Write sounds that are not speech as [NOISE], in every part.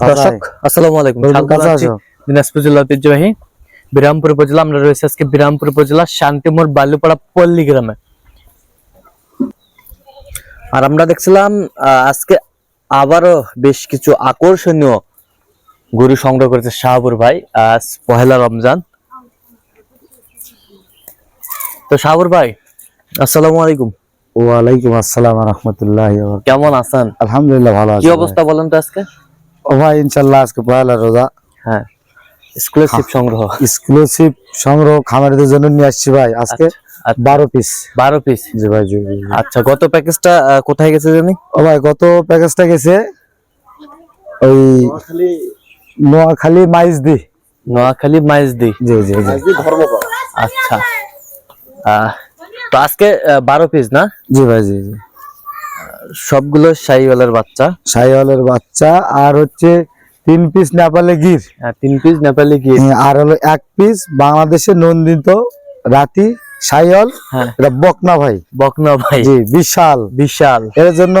দর্শক আসসালামু আলাইকুম। আসো। দিনাজপুর জেলা ঐতিহ্যবাহী বিরামপুর উপজেলা। আমরা রয়েছে আজকে বিরামপুর উপজেলা শান্তিমোড় বালুপাড়া পল্লী গ্রামে। আর আমরা দেখছিলাম আজকে আবারও বেশ কিছু আকর্ষণীয় গরু সংগ্রহ করেছে শাহাবুর ভাই আজ পহেলা রমজান। তো শাহাবুর ভাই আসসালামু আলাইকুম। ওয়ালাইকুম আসসালাম রহমতুল্লাহ কেমন আছেন? আলহামদুলিল্লাহ ভালো কি অবস্থা বলেন তো আজকে? ভাই ইনশাল্লাহ আজকে পয়লা রোজা। হ্যাঁ এক্সক্লুসিভ সংগ্রহ। এক্সক্লুসিভ সংগ্রহ খামারিদের জন্য নিয়ে আসছি ভাই আজকে আচ্ছা। বারো পিস বারো পিস জি ভাই জি। আচ্ছা গত প্যাকেজটা কোথায় গেছে জানি? ও ভাই গত প্যাকেজটা গেছে ওই নোয়াখালী মাইজদি। নোয়াখালী মাইজদি। জি জি জি। আচ্ছা। আহ, তো আজকে বারো পিস না? জি ভাই জি জি। সবগুলো শাহিওয়ালের বাচ্চা। সাইওয়ালের বাচ্চা আর হচ্ছে তিন পিস নেপালে গির। হ্যাঁ, তিন পিস নেপালে গিয়ে হ্যাঁ, আর হলো এক পিস বাংলাদেশে নন্দিত রাতি সাইওয়াল হ্যাঁ। এটা বকনা ভাই। বকনা ভাই। জি বিশাল। বিশাল। এর জন্য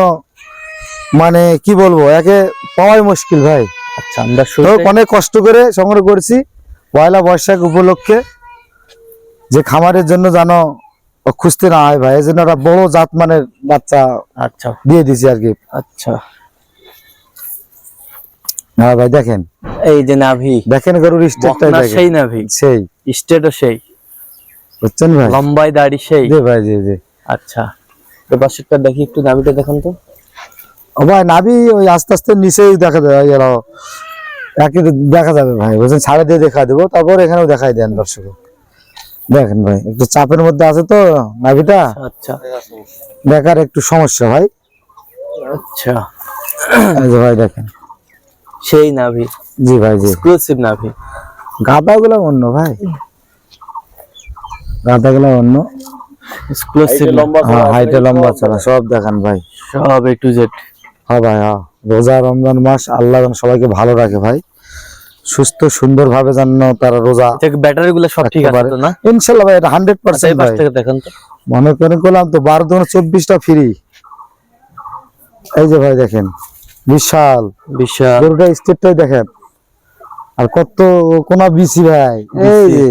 মানে কি বলব একে পাওয়াই মুশকিল ভাই। আচ্ছা আমরা অনেক কষ্ট করে সংগ্রহ করছি পয়লা বৈশাখ উপলক্ষে। যে খামারের জন্য যেন খুঁজতে না হয় ভাই এই জন্য একটা বড় জাত মানের বাচ্চা আচ্ছা। দিয়ে দিছি আর কি। আচ্ছা। হ্যাঁ ভাই দেখেন। এই যে নাভি। দেখেন গরুর দেখেন। সেই নাভি। সেই। স্টেটও সেই। বুঝছেন ভাই? লম্বাই দাড়ি সেই। জি ভাই জি জি। আচ্ছা। তো পাশেরটা দেখি একটু নাভিটা দেখুন তো। ও ভাই নাভি ওই আস্তে আস্তে নিচেই দেখা যায় ওই গেল একে দেখা যাবে ভাই বুঝছেন? ছাড়ে দিয়ে দেখা দেবো তারপর এখানেও দেখাই দেন দর্শক দেখেন ভাই একটু চাপের মধ্যে আছে তো নাভিটা। আচ্ছা। দেখার একটু সমস্যা ভাই। আচ্ছা। এই ভাই দেখেন। সেই নাভি। জি ভাই জি। এক্সক্লুসিভ নাভি। গাদা গুলো অন্য ভাই। গাদা গুলো অন্য এক্সক্লুসিভ হ্যাঁ হাইটে লম্বা চলা সব দেখান ভাই। সব এ টু জেড হ্যাঁ ভাই হ্যাঁ। রোজা রমজান মাস আল্লাহ যেন সবাইকে ভালো রাখে ভাই। সুস্থ সুন্দর ভাবে যেন তারা রোজা থেকে ব্যাটারি গুলো সব ঠিক আছে না? ইনশাল্লাহ ভাই এটা আচ্ছা থেকে দেখেন তো। মনে করেন করলাম তো বারো দিন চব্বিশটা ফ্রি এই যে ভাই দেখেন। বিশাল। বিশাল। গরুটা স্টেটটাই দেখেন। আর কত কোনা বিসি ভাই। এই যে।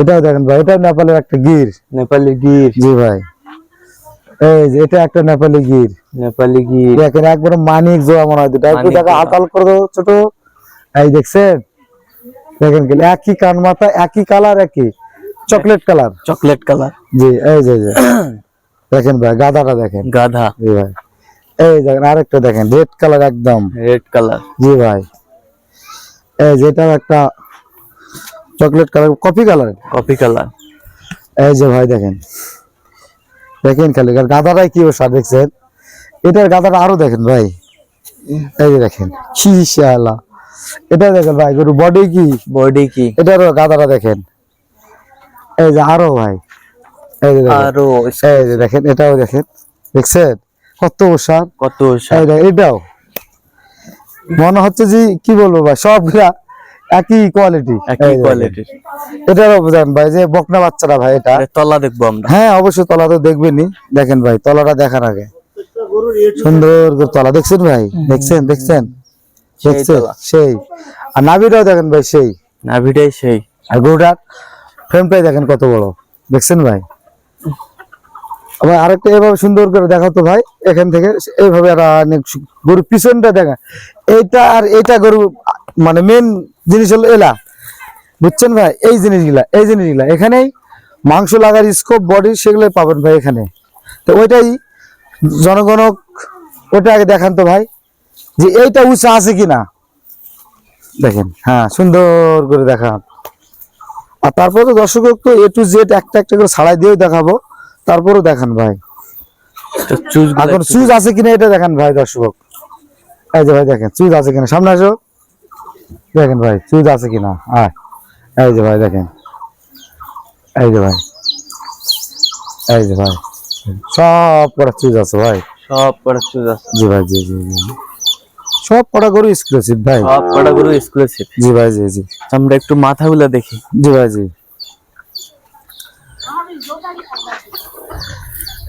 এটাও দেখেন ভাই এটা নেপালের একটা গির। নেপালি গির। জি ভাই। এই যে এটা একটা নেপালি গির। নেপালি গির। দেখেন একবারে মানিক জোড়া মনে হয় দুটা একটু হাতাল করে ছোট। এই দেখছেন? দেখেন একই কান মাথা একই কালার একই চকলেট কালার। Chocolate colour. জি এই যে দেখেন ভাই গাদাটা দেখেন। গাধা। জি ভাই। এই দেখেন আরেকটা দেখেন রেড কালার একদম। রেড কালার জি ভাই। এই যেটা একটা chocolate colour coffee colour coffee colour এই যে ভাই দেখেন। দেখেন খালি আর গাদাটাই কি অবস্থা দেখছেন? এটার গাদাটা আরও দেখেন ভাই। এই যে দেখেন কি শালা এটা দেখেন ভাই গরু বডি কি? বডি কি? এটারও গাদাটা দেখেন। এই যে আরও ভাই এই যে আরও এই যে দেখেন এটাও দেখেন। দেখছেন? কত ওষার কত এটাও। মনে হচ্ছে যে কি বলব ভাই সবগুলা একই কোয়ালিটি একই কোয়ালিটির এটারও বুঝেন ভাই যে বকনা বাচ্চাটা ভাই এটা। তলা দেখব আমরা। হ্যাঁ অবশ্যই তলা তো দেখবেনই। দেখেন ভাই তলাটা দেখার আগে। সুন্দর তলা। দেখছেন ভাই? দেখছেন দেখছেন? সেই আর নাভিটাও দেখেন ভাই সেই। নাভিটাই সেই। আর গরুটার ফ্রেমটাই দেখেন কত বড়। দেখছেন ভাই? আবার আরেকটা এভাবে সুন্দর করে দেখাও তো ভাই এখান থেকে এইভাবে গরুর পিছনটা দেখা এইটা আর এইটা গরু মানে মেন জিনিস হলো এলা। বুঝছেন ভাই? এই জিনিসগুলা এই জিনিসগুলা। এখানেই মাংস লাগার স্কোপ বডি সেগুলো পাবেন ভাই এখানে। তো ওইটাই জনগণক ওটা আগে দেখান তো ভাই। যে এইটা উঁচা আছে কিনা? দেখেন হ্যাঁ সুন্দর করে দেখান। আর তারপরে তো দর্শক তো এ টু জেড একটা একটা করে ছাড়াই দিয়েও দেখাবো। তারপরেও দেখান ভাই। এখন চুজ আছে কিনা এটা দেখান ভাই দর্শক। এই যে ভাই দেখেন চুজ আছে কিনা? সামনে আসো। দেখেন ভাই চুজ আছে কিনা? হ্যাঁ এই যে ভাই দেখেন। এই যে ভাই। এই যে ভাই। সব কটা চুজ আছে ভাই। সব কটা চুজ আছে। জি ভাই জি জি জি। সব কটা গরু এক্সক্লুসিভ ভাই। সব কটা গরু এক্সক্লুসিভ জি ভাই জি জি। আমরা একটু মাথাগুলো দেখি। জি ভাই জি।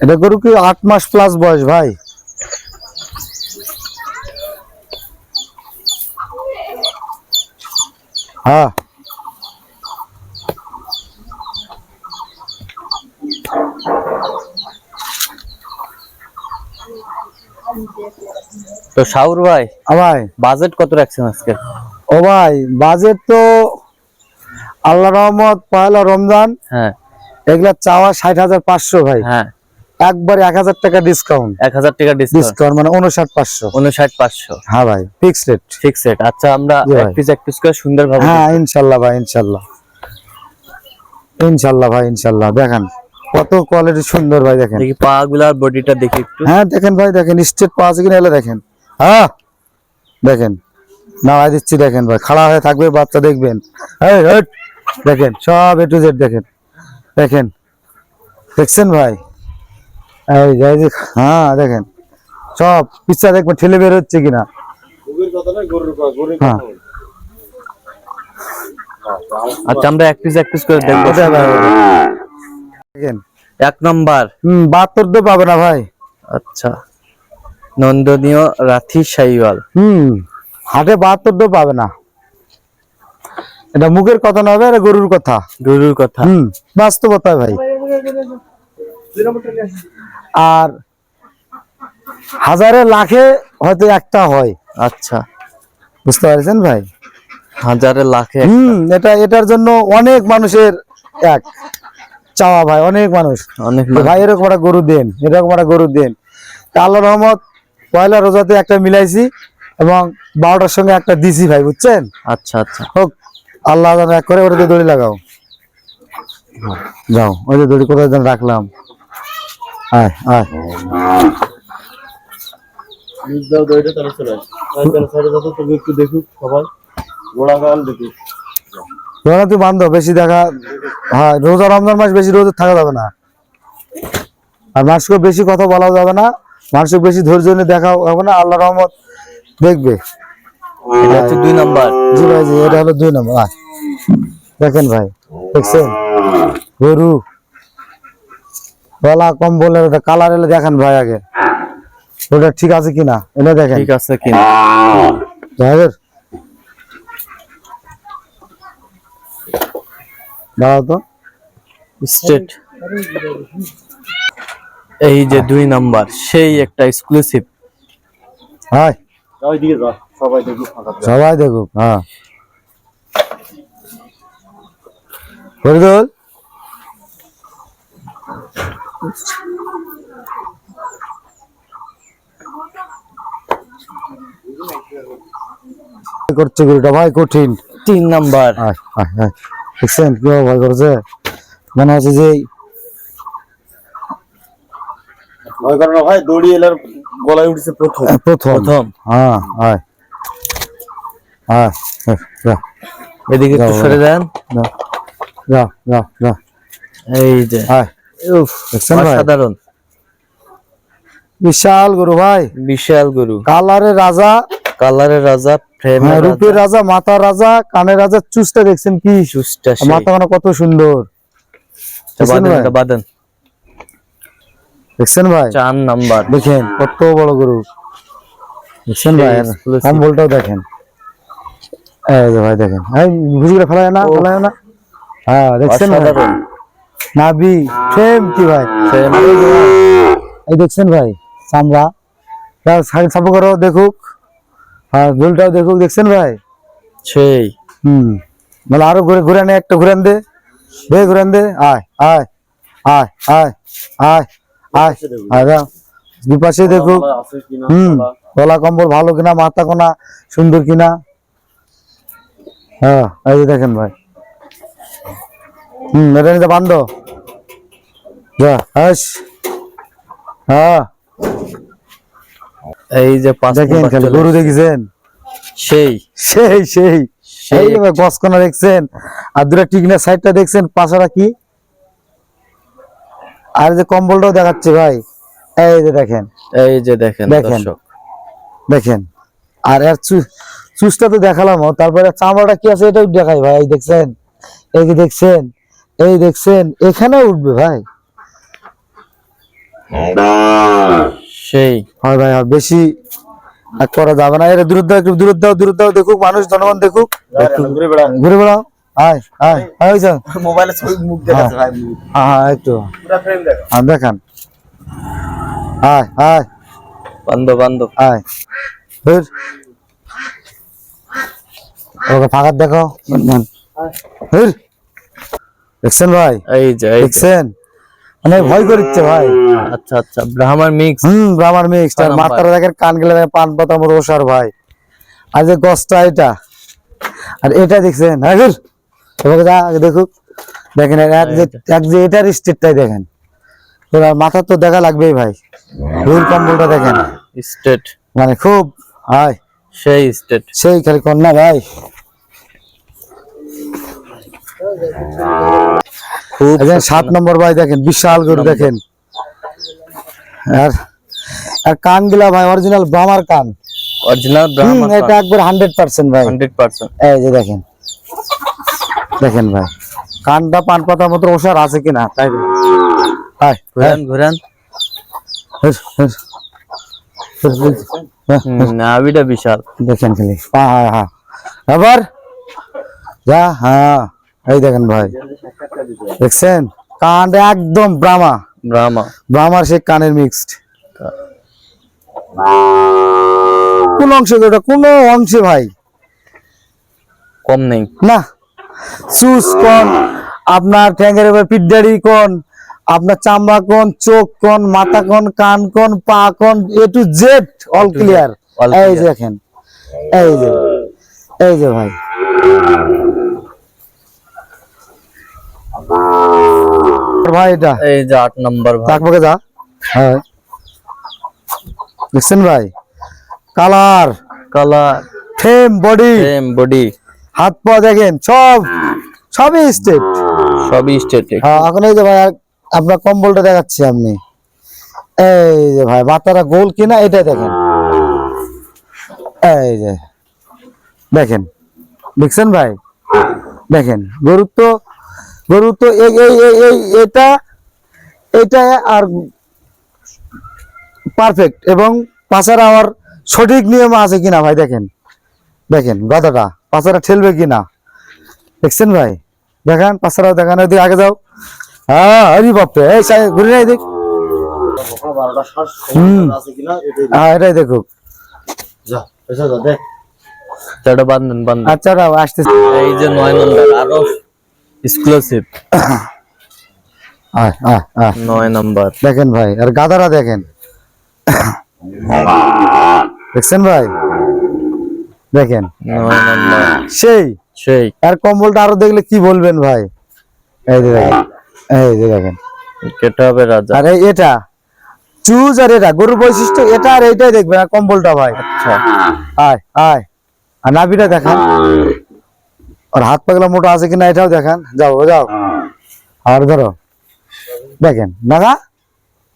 এটা গরু কি আট মাস প্লাস বয়স ভাই? হ্যাঁ। তো শাহুর ভাই ভাই। বাজেট কত রাখছেন আজকে? ও ভাই বাজেট তো আল্লাহ রহমত পয়লা রমজান হ্যাঁ। এগুলা চাওয়া ষাট হাজার পাঁচশো ভাই। হ্যাঁ। একবার এক হাজার টাকা ডিসকাউন্ট এক হাজার টাকা ডিসকাউন্ট মানে উনষাট পাঁচশো। উনষাট পাঁচশো। হ্যাঁ ভাই ফিক্স রেট ফিক্স রেট আচ্ছা আমরা এক পিস এক পিস করে সুন্দর ভাবে হ্যাঁ ইনশাল্লাহ ভাই ইনশাল্লাহ। ইনশাল্লাহ ভাই ইনশাল্লাহ। দেখেন কত কোয়ালিটি সুন্দর ভাই দেখেন। দেখি পা গুলার বডিটা দেখি একটু। হ্যাঁ দেখেন ভাই দেখেন স্টেট পাওয়া আছে কিনা এলে দেখেন। হ্যাঁ? দেখেন নামাই দিচ্ছি দেখেন ভাই খাড়া হয়ে থাকবে বাচ্চা দেখবেন। দেখেন সব এ টু জেড দেখেন। দেখেন দেখছেন ভাই? এই যে, হ্যাঁ দেখেন সব পিচ্ছা দেখবেন ঠেলে বের হচ্ছে কিনা? হ্যাঁ। আচ্ছা আমরা এক পিস এক পিস করে দেখব। ওটা ভাই, ওটা। দেখেন। এক নাম্বার হম বাহাত্তর তো পাবে না ভাই। আচ্ছা। নন্দনীয় রাথি সাইওয়াল। হুম হাটে বাহাত্তর পাবে না। এটা মুখের কথা না হবে গরুর কথা। গরুর কথা। হুম বাস্তবতা ভাই। আর হাজারে লাখে হয়তো একটা হয়। আচ্ছা। বুঝতে পারছেন ভাই? হাজারে লাখে হুম এটা এটার জন্য অনেক মানুষের এক চাওয়া ভাই অনেক মানুষ। অনেক ভাই এরকম একটা গরু দেন এরকম একটা গরু দেন। তা আল্লাহ রহমত পয়লা রোজাতে একটা মিলাইছি এবং বারোটার সঙ্গে একটা দিছি ভাই বুঝছেন? আচ্ছা আচ্ছা। হোক আল্লাহ এক করে ওটাতে দড়ি লাগাও। যাও ওই যে দড়ি কোথায় যেন রাখলাম। আয় আয়। রোজা তুই বান্ধব বেশি দেখা হ্যাঁ রোজা রমজান মাস বেশি রোজা থাকা যাবে না। আর মানুষকে বেশি কথা বলা যাবে না। মানুষকে বেশি ধৈর্য নিয়ে দেখা হবে না আল্লাহ রহমত দেখবে। এটা হচ্ছে দুই নাম্বার। জি ভাই জি এটা হলো দুই নম্বর। দেখেন ভাই দেখছেন? গরু। গলা কম্বলের ওটা কালার এলে দেখেন ভাই আগে। ওটা ঠিক আছে কিনা? এটা দেখেন। ঠিক আছে কিনা? ভাইয়ের দাঁড়াও তো। স্টেট এই যে দুই নাম্বার সেই একটা এক্সক্লুসিভ হাই। সবাই দেখুক হ্যাঁ। ফরিদুল? করছে গরুটা? ভাই কঠিন। তিন নাম্বার। আয়, আয়, আয়। দেখছেন কীভাবে ভয় করছে? মনে হচ্ছে যে এই- ভয় করো না ভাই দড়ি এলার গলায় উঠছে প্রথম। প্রথম। প্রথম। হ্যাঁ আয়। আয়, এদিকে একটু সরে দেন। যা যা যা যা। এই যে। উফ দেখছেন বিশাল গরু ভাই। বিশাল গরু। কালারের রাজা। কালারের রাজা হ্যাঁ, ফ্রেমের রূপের রাজা মাথা রাজা কানের রাজা চুষটা দেখছেন কি? চুষ্টা মাথা কানা কত সুন্দর। ভাই? বাদন দেখছেন ভাই? চার নাম্বার। দেখেন কত বড় গরু। দেখছেন ভাই। কম্বলটাও দেখেন। এই যে ভাই দেখেন। এই বুঝিগুলো ফেলায় না। ফেলায় না? হ্যাঁ দেখছেন ভাই? অসাধারণ। সেম কি ভাই? এই দেখছেন ভাই চামড়া। সাইড সাপো করো দেখুক। হ্যাঁ ঝুলটাও দেখুক দেখছেন ভাই? সেই। হুম। মানে আরও ঘুরে ঘুরে নে একটা ঘুরান দে। দে ঘুরান দে। আয় আয় আয় আয় আয়। আয় আয় যাও দুপাশে দেখুক হুম গলা কম্বল ভালো কিনা মাথা কোনা সুন্দর কিনা। হ্যাঁ এই দেখেন ভাই। হুম এটা নিতে বান্ধ। হ্যাঁ। এই যে দেখেন খালি গরু। দেখেছেন? সেই। সেই সেই। সেই। গসকোনা দেখছেন। আর দুটা টিকনা সাইডটা দেখছেন পাশাটা কি? আর যে কম্বলটাও দেখাচ্ছে ভাই এই যে দেখেন। এই যে দেখেন দেখেন। দেখেন। আর এর চু- তো দেখালাম তারপরে চামড়াটা কি আছে এটাও দেখাই ভাই এই দেখছেন? এই যে দেখছেন? এই দেখছেন? এখানে উঠবে ভাই। সেই। হয় ভাই হয় বেশি আর করা যাবে না। এর দূরত্ব একটু দূরত্ব দূরত্ব দেখুক মানুষ জনগণ দেখুক। ঘুরে বেড়া ঘুরে বেড়াও। আয় আয় আয় হয়েছে মোবাইলে ছবি মুখ দেখাচ্ছে ভাই হ্যাঁ হ্যাঁ একটু। পুরা ফ্রেম দেখো। হ্যাঁ দেখান। আয় আয় বান্ধব বান্ধব। আয় ধুর। ওকে ফাঁকা দেখো। ধুর। দেখছেন ভাই? এই যে দেখছেন? মানে ভয় করছে ভাই। আচ্ছা আচ্ছা ব্রাহ্মণ মিক্স হুম ব্রাহ্মণ মিক্স নাম্বার। দেখেন কান গেলে পান পাতা ওষার ভাই। আর যে গছটা এটা আর এটা দেখছেন? হ্যাঁ। এবার দেখুক দেখেন এক যে এক যে এটার স্টেটটাই দেখেন। তোরা মাথা তো দেখা লাগবেই ভাই। রুল কম্বলটা দেখেন। স্টেট। মানে খুব হায় সেই স্টেট। সেই খালি কন্যা ভাই। খুব সাত নম্বর ভাই দেখেন বিশাল গরু দেখেন। আর আর কানগুলা ভাই অরিজিনাল ব্রাহ্মার কান। অরিজিনাল হুম, এটা একবার হান্ড্রেড পার্সেন্ট ভাই। হান্ড্রেড পার্সেন্ট এই যে দেখেন। দেখেন ভাই কানটা পান পাতার মতো ওষার আছে কিনা? তাই হায়, ঘুরান। হ্যাঁ, নাভিটা বিশাল। দেখেন খালি। হ্যাঁ হ্যাঁ আবার? যা হ্যাঁ। এই দেখেন ভাই। দেখছেন? কানটা একদম ব্রাহ্মা। ব্রাহ্মা। ব্রাহ্মার সে কানের মিক্সড। কোন অংশে ওটা কোন অংশে ভাই? কম নেই। না। সুস কোন আপনার ঠ্যাঙ্গের এবার পিঠদাড়ি কোন আপনার চামড়া কোন চোখ কোন মাথা কোন কান কোন পা কোন A to Z all clear এই যে দেখেন এই যে এই যে ভাই। ভাই এটা এই যে আট নম্বর ভাই। তাকবাকে যা। হ্যাঁ। দেখছেন ভাই? Colour. Colour. Frame body same body হাত পা দেখেন সব সবই স্টেট সবই স্টেট হ্যাঁ এখন এই যে ভাই আপনার কম্বলটা দেখাচ্ছি আপনি এই যে ভাই বাতারা গোল কিনা এটা দেখেন। এই যে দেখেন দেখছেন ভাই? দেখেন গরুর তো গরুর তো এই এই এটা এটা আর পারফেক্ট এবং পাচার আমার সঠিক নিয়ম আছে কিনা ভাই দেখেন। দেখেন গদাটা। পাচারা ঠেলবে কিনা? দেখছেন ভাই? দেখান পাচারা দেখান ওইদিকে আগে যাও। হ্যাঁ বাপরে এই ঘুরে নাই দেখ। হুম। আছে কিনা এটাই হ্যাঁ এটাই দেখুক আচ্ছা আসতেছে। এই যে নয় নম্বর আরও এক্সক্লুসিভ আয় আয় আয়। নয় নম্বর। দেখেন ভাই আর গাদারা দেখেন। দেখছেন ভাই? দেখেন। সেই? সেই। আর কম্বলটা আরও দেখলে কি বলবেন ভাই? এই যে দেখেন এই যে দেখেন। কেটে হবে রাজা। আর এটা চুজ আর এটা গরুর বৈশিষ্ট্য এটা আর এইটাই দেখবেন আর কম্বলটা ভাই। আচ্ছা। আয় আয়। আর নাভিটা দেখান। আর হাত পাগলা মোটা আছে কিনা এটাও দেখান। যাও যাও। আর ধরো। দেখেন নাগা?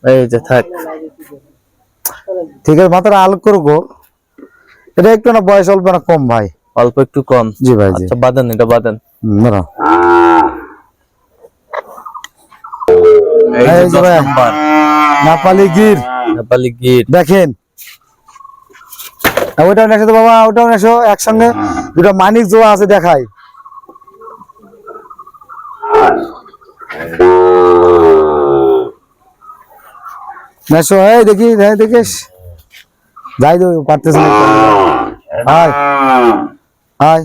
এই যে থাক। ঠিক আছে মাথাটা আলোক করো গো। এটা একটু না বয়স অল্প না কম ভাই। অল্প একটু কম। জি ভাই আচ্ছা বাদেন এটা বাদেন। নম্বর। নাপালি গির। নেপালি গির। দেখেন। নেশো তো বাবা ওটাও নেশো একসঙ্গে। দুটো মানিক জোড়া আছে দেখাই। নেশো এই দেখি দেখিস যাই তো পারতেছে না। আয়। আয়।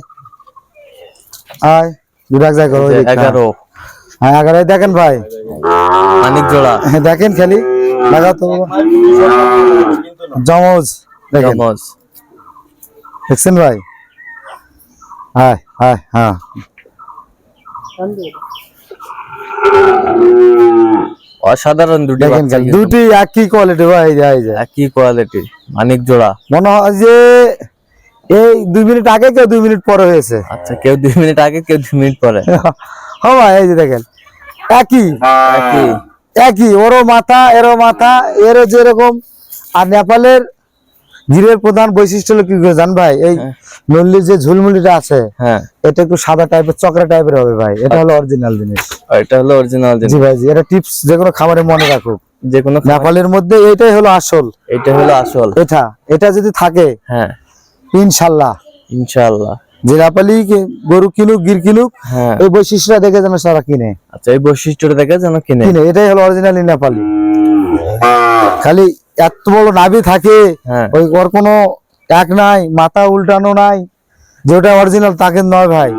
আয়। দুটো এক করো। এগারো। হ্যাঁ এগারো। দেখেন ভাই। মানিক জোড়া। হ্যাঁ, দেখেন খালি। লাগা তো জমজ। দেখেন। জমজ। দেখছেন ভাই? হ্যাঁ হ্যাঁ হ্যাঁ। অসাধারণ দুটি দুটি একই কোয়ালিটি ভাই একই কোয়ালিটি মানিক জোড়া। মনে হয় যে এই দুই মিনিট আগে কেউ দুই মিনিট পরে হয়েছে। আচ্ছা কেউ দুই মিনিট আগে কেউ দুই মিনিট পরে। [LAUGHS] হ্যাঁ এই যে দেখেন একই। একই। একই ওরও মাথা এরও মাথা এরও যেরকম। আর নেপালের গিরের প্রধান বৈশিষ্ট্য হলো কি করে জান ভাই? এই নল্লির যে ঝুলমুলিটা আছে হ্যাঁ। এটা একটু সাদা টাইপের চকরা টাইপের হবে ভাই। এটা হলো অরিজিনাল জিনিস। এটা হলো অরিজিনাল জি জিনিস ভাই জি এটা টিপস যে কোনো খাবারে মনে রাখুক। যে কোনো নেপালের মধ্যে এটাই হলো আসল। এটা হলো আসল। এটা এটা যদি থাকে হ্যাঁ। ইনশাল্লাহ। নেপালি কি- গরু কিনুক গির কিনুক হ্যাঁ। এই বৈশিষ্ট্যটা দেখে যেন সারা কিনে। আচ্ছা এই বৈশিষ্ট্যটা দেখে যেন কিনে। কিনে এটাই হলো অরিজিনালি নেপালি খালি এত বড় নাভি থাকে হ্যাঁ। ওই ওর কোনো এক নাই মাথা উল্টানো নাই যেটা অরিজিনাল তাকে নয় ভাই।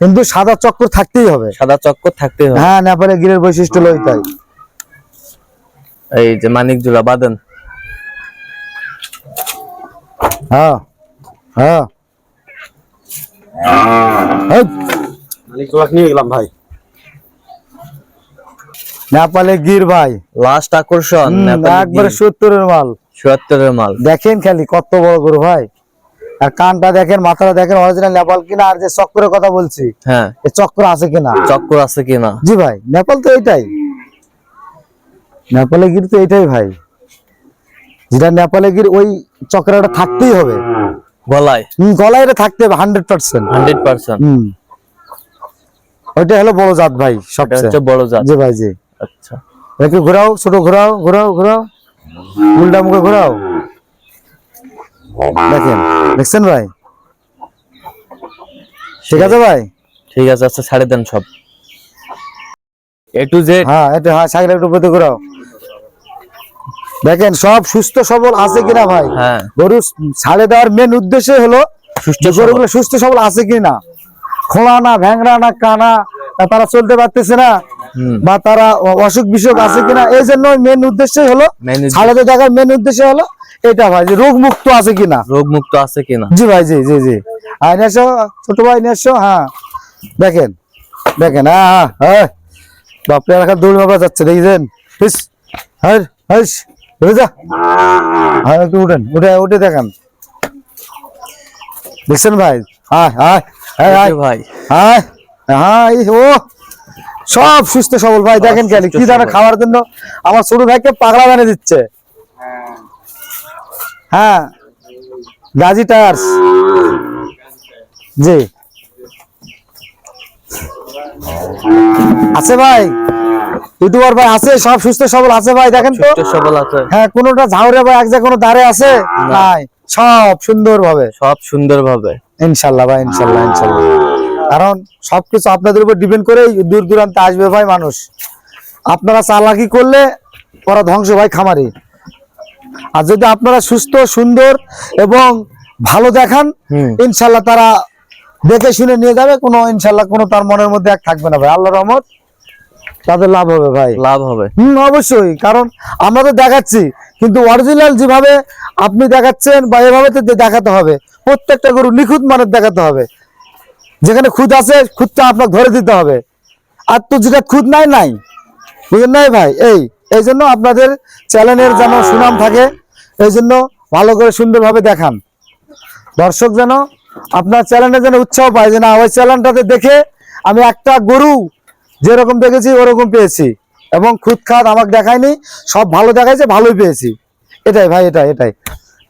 কিন্তু সাদা চক্কর থাকতেই হবে। সাদা চক্কর থাকতে হবে। হ্যাঁ নেপালে গিরের বৈশিষ্ট্য হলো তাই এই যে মানিক জোড়া বাদন হ্যাঁ হ্যাঁ। নিয়ে গেলাম ভাই। নেপালে গির ভাই। লাস্ট আকর্ষণ একবারে সত্তরের মাল। চুয়াত্তরের মাল। দেখেন খালি কত বড় গরু ভাই। আর কানটা দেখেন মাথাটা দেখেন অরিজিনাল নেপাল কিনা আর যে চক্রের কথা বলছি হ্যাঁ। চক্র আছে কিনা? চক্কর আছে কিনা? জি ভাই নেপাল তো এটাই নেপালে গির তো এটাই ভাই। যেটা নেপালে গির ওই চক্রটা থাকতেই হবে। গলায়? হম গলায় এটা থাকতে হবে হান্ড্রেড পার্সেন্ট হান্ড্রেড পার্সেন্ট হম। ওইটা হলো বড় জাত ভাই সবচেয়ে। বড় জাত। জি ভাই জি। আচ্ছা। ঘোরাও ছোট ঘোরাও ঘোরাও ঘোরাও। উল্টা মুখে ঘোরাও। দেখেন দেখছেন ভাই? ঠিক আছে ভাই? ঠিক আছে আচ্ছা ছাড়ে দেন সব। এ টু জেড হ্যাঁ এটা হ্যাঁ সাইকেল একটু উপরে ঘোরাও। দেখেন সব সুস্থ সবল আছে কিনা ভাই? হ্যাঁ। গরু ছাড়ে দেওয়ার মেন উদ্দেশ্য হলো। গরুগুলো সুস্থ সবল আছে কিনা। খোলা না ভ্যাংরা না কানা তারা চলতে পারতেছে না বা তারা অসুখ বিসুখ আছে কিনা এই জন্য মেন উদ্দেশ্য হলো Main ছাড়ে দিয়ে দেখার মেন উদ্দেশ্য হলো এটা ভাই যে রোগ মুক্ত আছে কিনা। রোগ মুক্ত আছে কিনা। জি ভাই জি জি জি। এসো ছোট ভাই নিয়ে এসো হ্যাঁ। দেখেন দেখেন হ্যাঁ হ্যাঁ হ্যাঁ। বাপরে রাখা দৌড় বাবা যাচ্ছে দেখছেন? হিস হ্যাঁ উঠে হ্যাঁ একটু উঠেন। উঠে উঠে দেখেন। দেখছেন ভাই? হ্যাঁ হ্যাঁ ভাই। হ্যাঁ হ্যাঁ ও। সব সুস্থ সবল। ভাই দেখেন কেন কি জানে খাওয়ার জন্য আমার ছোট ভাইকে পাগলা বানিয়ে দিচ্ছে। হ্যাঁ। গাজি টায়ার্স। জি। আছে ভাই? ইউটিউবার ভাই আছে সব সুস্থ সবল আছে ভাই দেখেন তো? সুস্থ সবল আছে। হ্যাঁ কোনোটা ঝাউরে বা এক জায়গায় কোনো দাঁড়ে আছে? নাই সব সুন্দর ভাবে সব সুন্দর ভাবে ইনশাল্লাহ ভাই ইনশাল্লাহ ইনশাল্লাহ। কারণ সবকিছু আপনাদের উপর ডিপেন্ড করে দূর দূরান্তে আসবে ভাই মানুষ। আপনারা চালাকি করলে ওরা ধ্বংস ভাই খামারি। আর যদি আপনারা সুস্থ সুন্দর এবং ভালো দেখান ইনশাল্লাহ তারা দেখে শুনে নিয়ে যাবে কোনো ইনশাল্লাহ কোনো তার মনের মধ্যে এক থাকবে না ভাই। আল্লাহ রহমত তাদের লাভ হবে ভাই। লাভ হবে। হম অবশ্যই কারণ আমরা তো দেখাচ্ছি কিন্তু অরিজিনাল যেভাবে আপনি দেখাচ্ছেন বা এভাবে তো দেখাতে হবে। প্রত্যেকটা গরু নিখুঁত মানের দেখাতে হবে। যেখানে খুদ আছে খুদটা আপনাকে ধরে দিতে হবে। আর তো যেটা খুদ নাই নাই। বুঝলেন নাই ভাই? এই এই জন্য আপনাদের চ্যানেলের যেন সুনাম থাকে এই জন্য ভালো করে সুন্দরভাবে দেখান। দর্শক যেন আপনার চ্যানেলে যেন উৎসাহ পায় যে না ওই চ্যানেলটাতে দেখে আমি একটা গরু যেরকম দেখেছি ওরকম পেয়েছি। এবং খুদ খাত আমাকে দেখায়নি সব ভালো দেখাইছে ভালোই পেয়েছি। এটাই ভাই এটাই এটাই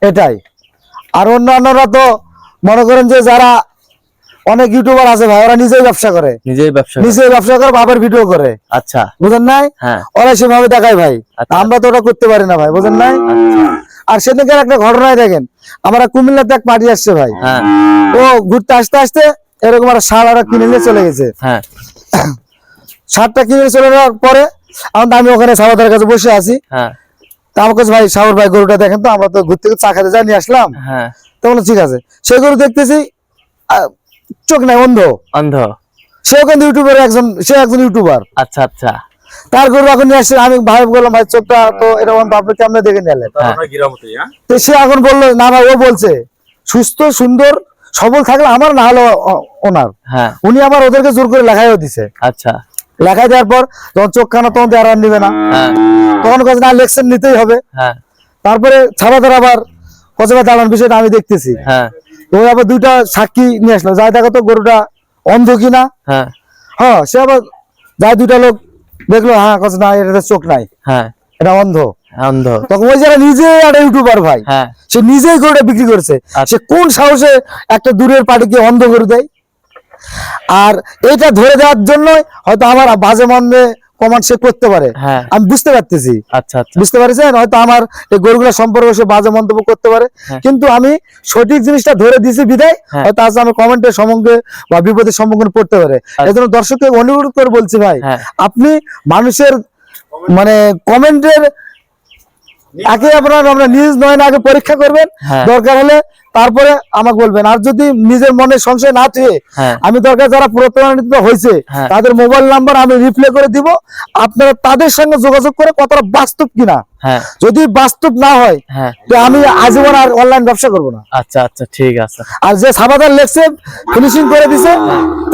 এটাই। আর অন্যান্যরা তো মনে করেন যে যারা অনেক ইউটিউবার আছে ভাই ওরা নিজেই ব্যবসা করে। নিজেই ব্যবসা। নিজেই ব্যবসা করে বাবার ভিডিও করে। আচ্ছা। বুঝেন নাই? হ্যাঁ। ওরা সেভাবে দেখায় ভাই। আচ্ছা। আমরা তো ওটা করতে পারি না ভাই বুঝেন নাই? আচ্ছা। আর সেদিনকার একটা ঘটনায় দেখেন আমরা কুমিল্লাতে এক পার্টি আসছে ভাই। হ্যাঁ। ও ঘুরতে আসতে আসতে এরকম একটা সার আর কিনে নিয়ে চলে গেছে। হ্যাঁ। সারটা কিনে চলে যাওয়ার পরে আমি ওখানে সাবাদের কাছে বসে আছি। হ্যাঁ। তা আমাকে বলছে, ভাই সাবর ভাই গরুটা দেখেন তো আমরা তো ঘুরতে চা খেতে যা নিয়ে আসলাম। হ্যাঁ। তো বলল, ঠিক আছে। সেই গরু দেখতেছি চোখ নাই অন্ধ। অন্ধ। সেও কিন্তু ইউটিউবার একজন সে একজন ইউটিউবার। আচ্ছা আচ্ছা। তার গরু এখন নিয়ে আসছে আমি ভাই বললাম ভাই চোখটা তো এরকম আপনি কেমনে দেখে নিলেন? হ্যাঁ। হ্যাঁ? তো সে এখন বলল না ভাই ও বলছে সুস্থ সুন্দর সবল থাকলে আমার না হলো ওনার। হ্যাঁ। উনি আবার ওদেরকে জোর করে লেখাইও দিছে। আচ্ছা। লেখাই দেওয়ার পর যখন চোখ খানা তখন তো আর নিবে না। হ্যাঁ। তখন কাছে না লেকশন নিতেই হবে। তারপরে ছাড়া ছাবাদের আবার কচবা দাঁড়ান বিষয়টা আমি দেখতেছি। হ্যাঁ। ওই আবার দুইটা সাক্ষী নিয়ে আসলো। যাই দেখো তো গরুটা অন্ধ কিনা। হ্যাঁ। হ্যাঁ সে আবার যাই দুইটা লোক দেখল হ্যাঁ কাছে না এটা চোখ নাই। হ্যাঁ। এটা অন্ধ। অন্ধ। তখন ওই যারা নিজে একটা ইউটিউবার ভাই হ্যাঁ। সে নিজেই গরুটা বিক্রি করেছে। আচ্ছা। সে কোন সাহসে একটা দূরের পার্টিকে অন্ধ করে দেয়? আর এটা ধরে দেওয়ার জন্য হয়তো আমার বাজে মন্দে প্রমাণ সে করতে পারে। হ্যাঁ। আমি বুঝতে পারতেছি। আচ্ছা আচ্ছা। বুঝতে পারছেন? হয়তো আমার এই গরুগুলো সম্পর্কে সে বাজে মন্তব্য করতে পারে। হ্যাঁ। কিন্তু আমি সঠিক জিনিসটা ধরে দিছি বিদায়। হ্যাঁ। হয়তো আজ আমি কমেন্টের সম্মুখে বা বিপদের সম্মুখীন পড়তে পারে। এই জন্য দর্শককে অনুরোধ করে বলছি ভাই আপনি মানুষের মানে কমেন্টের আগে আপনার আমরা নিউজ নয় আগে পরীক্ষা করবেন। হ্যাঁ। দরকার হলে তারপরে আমাকে বলবেন। আর যদি নিজের মনে সংশয় না থেকে হ্যাঁ। আমি দরকার যারা প্রতারণিত হয়েছে হ্যাঁ। তাদের মোবাইল নাম্বার আমি রিপ্লে করে দিব। আপনারা তাদের সঙ্গে যোগাযোগ করে কতটা বাস্তব কিনা। যদি বাস্তব না হয় তো আমি আজীবন আর অনলাইন ব্যবসা করব না। আচ্ছা আচ্ছা ঠিক আছে। আর যে সাবাদার লেখছে ফিনিশিং করে দিছে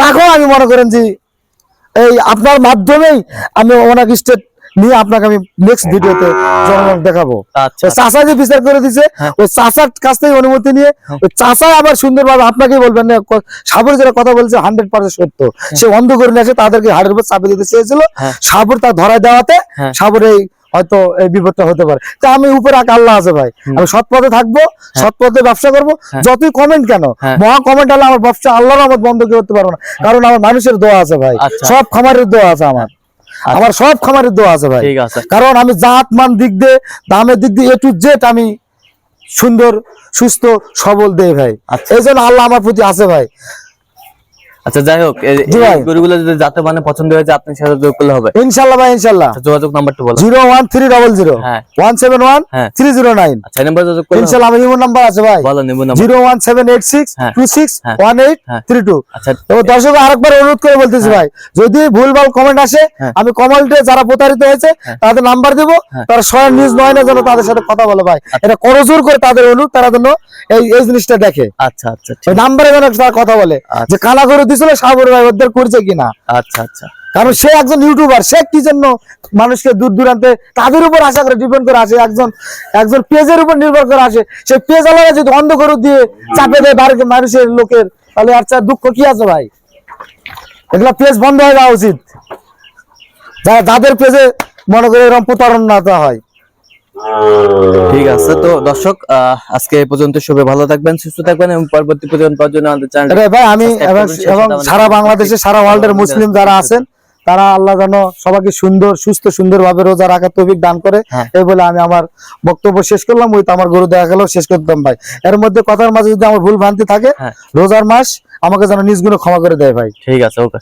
তাকেও আমি মনে করেন যে এই আপনার মাধ্যমেই আমি ওনাকে স্টেট নিয়ে আপনাকে আমি নেক্সট ভিডিওতে জনগণ দেখাবো। আচ্ছা। চাষা যে বিচার করে দিছে হ্যাঁ। ওই চাষার কাছ থেকে অনুমতি নিয়ে ওই চাষা আবার সুন্দরভাবে আপনাকে বলবেন না সাবর যারা কথা বলছে হান্ড্রেড পার্সেন্ট সত্য। সে অন্ধ করে নিয়ে তাদেরকে হাড়ের উপর চাপে দিতে চেয়েছিল। হ্যাঁ। সাবর তা ধরায় দেওয়াতে হ্যাঁ। সাবর এই হয়তো এই বিপদটা হতে পারে। তা আমি উপরে এক আল্লাহ আছে ভাই। আমি সৎ পথে থাকব সৎ পথে ব্যবসা করব যতই কমেন্ট কেন হ্যাঁ। মহা কমেন্ট হলে আমার ব্যবসা আল্লাহর আমার বন্ধ করতে পারব না। কারণ আমার মানুষের দোয়া আছে ভাই। আচ্ছা। সব খামারের দোয়া আছে আমার। আমার সব খামারের দোয়া আছে ভাই। ঠিক আছে। কারণ আমি জাত মান দিক দিয়ে দামের দিক দিয়ে এ টু জেড আমি সুন্দর সুস্থ সবল দেয় ভাই। আচ্ছা। এই জন্য আল্লাহ আমার প্রতি আছে ভাই। আচ্ছা যাই হোক। গরুগুলো যদি যাতে মানে পছন্দ হয়েছে আপনার সাথে যোগ করলে হবে ইনশাল্লাহ ভাই ইনশাল্লাহ আচ্ছা যোগাযোগ নাম্বারটা বলো zero one three double zero হ্যাঁ। ওয়ান সেভেন ওয়ান হ্যাঁ। থ্রি জিরো নাইন আচ্ছা নাম্বার যোগাযোগ করলে? ইনশাল্লাহ আমার ইমো নাম্বার আছে ভাই বলো নেব number zero one seven eight six হ্যাঁ। Two six. One eight. Three two আচ্ছা এবং দর্শক আরেকবার অনুরোধ করে বলতেছি ভাই যদি ভুলভাল কমেন্ট আসে। আমি কমেন্টে যারা প্রতারিত হয়েছে তাদের নাম্বার দেবো। তারা স্বয়ং নিউজ নয় না যেন তাদের সাথে কথা বলে ভাই এটা করজোর করে তাদের অনুরোধ তারা যেন এই এই জিনিসটা দেখে আচ্ছা আচ্ছা নাম্বারে যেন তারা কথা বলে আচ্ছা। যে কানা করে দিছিল সাবর ভাই ওদের করছে কিনা? আচ্ছা আচ্ছা। কারণ সে একজন ইউটিউবার সে কি জন্য মানুষকে দূর দূরান্তে তাদের উপর আশা করে ডিপেন্ড করে আসে একজন একজন পেজের উপর নির্ভর করে আসে। সে পেজ আলাদা যদি অন্ধ করে দিয়ে চাপে দেয় বাড়িতে মানুষের লোকের। তাহলে আর চার দুঃখ কি আছে ভাই? এগুলা পেজ বন্ধ হয়ে যাওয়া উচিত। যারা যাদের পেজে মনে করে এরকম প্রতারণা হয়। ঠিক আছে তো দর্শক আজকে এই পর্যন্ত সবাই ভালো থাকবেন সুস্থ থাকবেন এবং পরবর্তী জন্য আমাদের চ্যানেল ভাই আমি এবং সারা বাংলাদেশে সারা ওয়ার্ল্ডের মুসলিম যারা আছেন তারা আল্লাহ যেন সবাইকে সুন্দর সুস্থ সুন্দর ভাবে রোজা রাখার তৌফিক দান করে। হ্যাঁ। এই বলে আমি আমার বক্তব্য শেষ করলাম ওই তো আমার গরু দেখা গেল শেষ করতাম ভাই। এর মধ্যে কথার মাঝে যদি আমার ভুল ভ্রান্তি থাকে হ্যাঁ। রোজার মাস আমাকে যেন নিজগুলো ক্ষমা করে দেয় ভাই। ঠিক আছে ওকে।